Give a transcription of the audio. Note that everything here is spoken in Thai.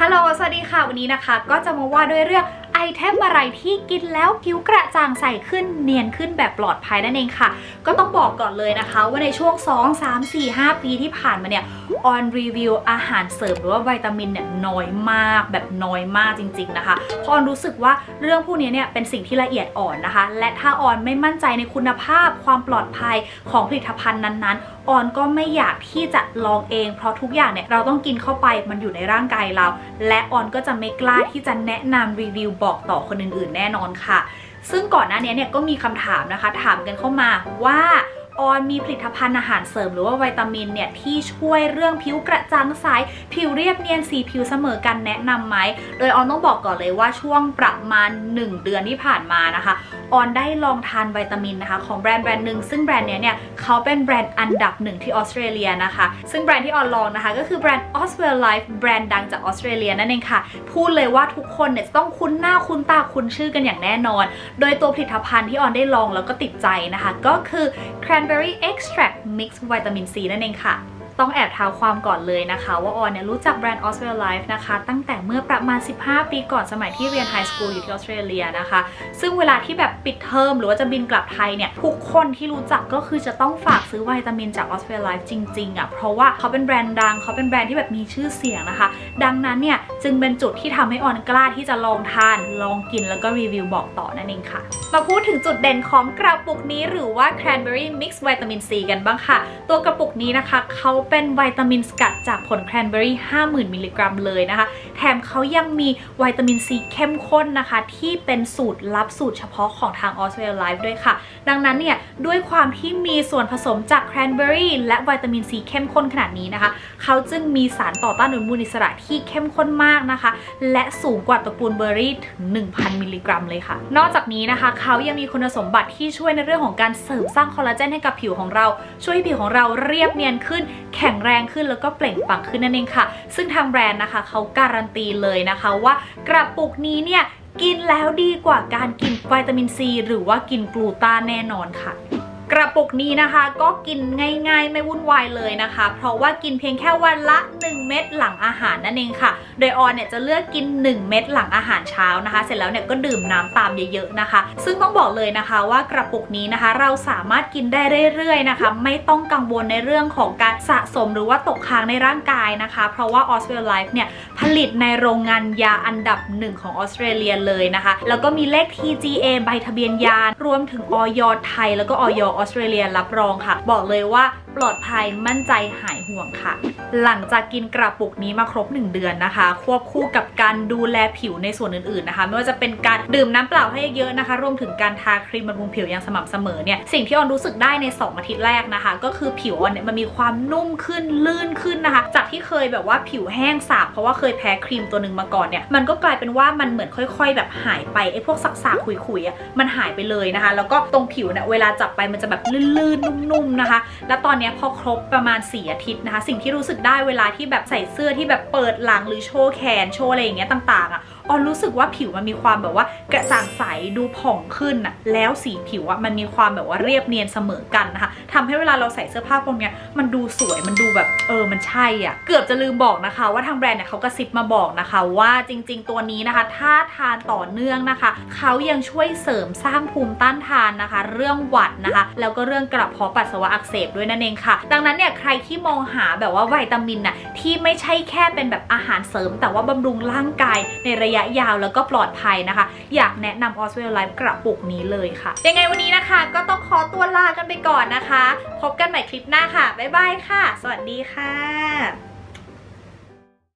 ฮัลโหล สวัสดีค่ะ วันนี้นะคะ ก็จะมาว่าด้วยเรื่องไอเทมอะไรที่กินแล้วผิวกระจ่างใสขึ้นเนียนขึ้นแบบปลอดภัยนั่นเองค่ะ ก็ต้องบอกก่อนเลยนะคะ ว่าในช่วง 2 3 4 5 ปีที่ผ่านมาเนี่ยออนรีวิวอาหารเสริมหรือว่าวิตามินเนี่ยน้อยมากแบบน้อยมากจริง ๆนะคะเพราะออนรู้สึกว่าเรื่องพวกนี้เนี่ยเป็นสิ่งที่ละเอียดอ่อนนะคะ และถ้าออนไม่มั่นใจในคุณภาพความปลอดภัยของผลิตภัณฑ์นั้นๆออนก็ไม่อยากที่จะลองเอง เพราะทุกอย่างเนี่ยเราต้องกินเข้าไปมันอยู่ในร่างกายเรา และออนก็จะไม่กล้าที่จะแนะนำรีวิวบอกต่อคนอื่นๆ แน่นอนค่ะ ซึ่งก่อนหน้านี้เนี่ยก็มีคำถามนะคะ ถามกันเข้ามาว่า ออนมีผลิตภัณฑ์อาหารเสริมหรือว่าวิตามินเนี่ยที่ช่วยเรื่องผิวกระจ่างใสผิวเรียบเนียนสีผิวเสมอกันแนะนำไหมโดยออนต้องบอกก่อนเลยว่าช่วงประมาณ 1 เดือนที่ผ่านมานะคะออนได้ลองทานวิตามินนะคะของแบรนด์แบรนด์หนึ่งซึ่งแบรนด์เนี้ยเนี่ยเขาเป็นแบรนด์อันดับหนึ่งที่ออสเตรเลียนะคะซึ่งแบรนด์ที่ออนลองนะคะก็คือแบรนด์ Oswell Life แบรนด์ดังจากออสเตรเลียนั่นเองค่ะ พูดเลยว่าทุกคนเนี่ยต้องคุ้นหน้าคุ้นตาคุ้นชื่อกันอย่างแน่นอน โดยตัวผลิตภัณฑ์ที่ออนได้ลองแล้วก็ติดใจนะคะ ก็คือ Cranberry Extract Mix Vitamin C นั่นเองค่ะ ต้องแอบเท้าความก่อนเลยนะคะ ว่าออนเนี่ยรู้จักแบรนด์ Oswell Life นะคะตั้งแต่เมื่อประมาณ 15 ปีก่อนสมัยที่เรียนไฮสคูลอยู่ที่ออสเตรเลียนะคะ ซึ่งเวลาที่แบบปิดเทอมหรือว่าจะบินกลับไทยเนี่ยทุกคนที่รู้จักก็คือจะต้องฝากซื้อวิตามินจาก Oswell Life จริงๆอะเพราะว่าเขาเป็นแบรนด์ดังเขาเป็นแบรนด์ที่แบบมีชื่อเสียงนะคะ ดังนั้นเนี่ยจึงเป็นจุดที่ทำให้ออนกล้าที่จะลองทาน ลองกินแล้วก็รีวิวบอกต่อนั่นเองค่ะ มาพูดถึงจุดเด่นของกระปุกนี้หรือว่า Cranberry Mix Vitamin C กันบ้างค่ะ ตัวกระปุกนี้นะคะเขาเป็นวิตามินสกัดจากผลแครนเบอรี่ 50,000 มิลลิกรัมเลยนะคะ แถมเขายังมีวิตามินซีเข้มข้นนะคะ ที่เป็นสูตรลับสูตรเฉพาะของทาง Oswell Life ด้วยค่ะ ดังนั้นเนี่ย ด้วยความที่มีส่วนผสมจากแครนเบอรี่และวิตามินซีเข้มข้นขนาดนี้นะคะ เขาจึงมีสารต่อต้านอนุมูลอิสระที่เข้มข้นมากนะคะ และสูงกว่าตระกูลเบอร์รี่ถึง 1,000 มิลลิกรัมเลยค่ะ นอกจากนี้นะคะเขายังมีคุณสมบัติที่ช่วยในเรื่องของการเสริมสร้างคอลลาเจนให้กับผิวของเรา ช่วยให้ผิวของเราเรียบเนียนขึ้นแข็งแรงขึ้นแล้วก็เปล่งปลั่งขึ้นนั่นเองค่ะ ซึ่งทางแบรนด์นะคะเขาการันตีเลยนะคะว่ากระปุกนี้เนี่ยกินแล้วดีกว่าการกินวิตามินซี หรือว่ากินกลูตาแน่นอนค่ะกระปุกนี้นะคะก็กินง่ายๆ ไม่วุ่นวายเลยนะคะ เพราะว่ากินเพียงแค่วันละ1 เม็ดหลังอาหารนั่นเองค่ะ โดยออนเนี่ยจะเลือกกิน 1 เม็ดหลังอาหารเช้านะคะ เสร็จแล้วเนี่ยก็ดื่มน้ำตามเยอะๆนะคะ ซึ่งต้องบอกเลยนะคะว่ากระปุกนี้นะคะ เราสามารถกินได้เรื่อยๆนะคะ ไม่ต้องกังวลในเรื่องของการสะสมหรือว่าตกค้างในร่างกายนะคะ เพราะว่า Oswell Life เนี่ยผลิตในโรงงานยาอันดับหนึ่งของออสเตรเลียเลยนะคะ แล้วก็มีเลข TGA ใบทะเบียนยารวมถึงออยไทย แล้วก็ออยออสเตรเลียรับรองค่ะ บอกเลยว่า ปลอดภัยมั่นใจหายห่วงค่ะ หลังจากกินกระปุกนี้มาครบ 1 เดือนนะคะ ควบคู่กับการดูแลผิวในส่วนอื่นๆนะคะ ไม่ว่าจะเป็นการดื่มน้ำเปล่าให้เยอะนะคะ รวมถึงการทาครีมบำรุงผิวอย่างสม่ำเสมอเนี่ยสิ่งที่ออนรู้สึกได้ใน 2 อาทิตย์แรกนะคะ ก็คือผิวออนเนี่ยมันมีความนุ่มขึ้นลื่นขึ้นนะคะ จากที่เคยแบบว่าผิวแห้งสาบเพราะว่าเคยแพ้ครีมตัวหนึ่งมาก่อนเนี่ยมันก็กลายเป็นว่ามันเหมือนค่อย ๆ แบบหายไปไอ้พวกสักๆขุยๆอะมันหายไปเลยนะคะ แล้วก็ตรงผิวเนี่ยเวลาจับไปมันจะแบบลื่นๆนุ่มๆนะคะ แล้วตอนเนี้พอครบประมาณ 4 อาทิตย์นะคะ สิ่งที่รู้สึกได้เวลาที่แบบใส่เสื้อที่แบบเปิดหลังหรือโชว์แขนโชว์อะไรอย่างเงี้ยต่างๆอะออนรู้สึกว่าผิวมันมีความแบบว่ากระจ่างใสดูผ่องขึ้นอะแล้วสีผิวอะมันมีความแบบว่าเรียบเนียนเสมอกันนะคะ ทำให้เวลาเราใส่เสื้อผ้าพวกเนี้ยมันดูสวยมันดูแบบเออมันใช่อะเกือบจะลืมบอกนะคะ ว่าทางแบรนด์เนี่ยเขากระซิบมาบอกนะคะ ว่าจริง ๆ ตัวนี้นะคะ ถ้าทานต่อเนื่องนะคะเขายังช่วยเสริมสร้างภูมิต้านทานนะคะ เรื่องหวัดนะคะ แล้วก็เรื่องกระเพาะปัสสาวะอักเสบด้วยนั่นเองค่ะ ดังนั้นเนี่ยใครที่มองหาแบบว่าวิตามินน่ะที่ไม่ใช่แค่เป็นแบบอาหารเสริม แต่ว่าบำรุงร่างกายในระยะยาวแล้วก็ปลอดภัยนะคะ อยากแนะนำ Oswell Life กระปุกนี้เลยค่ะยังไงวันนี้นะคะ ก็ต้อง อตัวลากันไปก่อนนะคะ พบกันใหม่คลิปหน้าค่ะ บ๊ายบายค่ะ สวัสดีค่ะ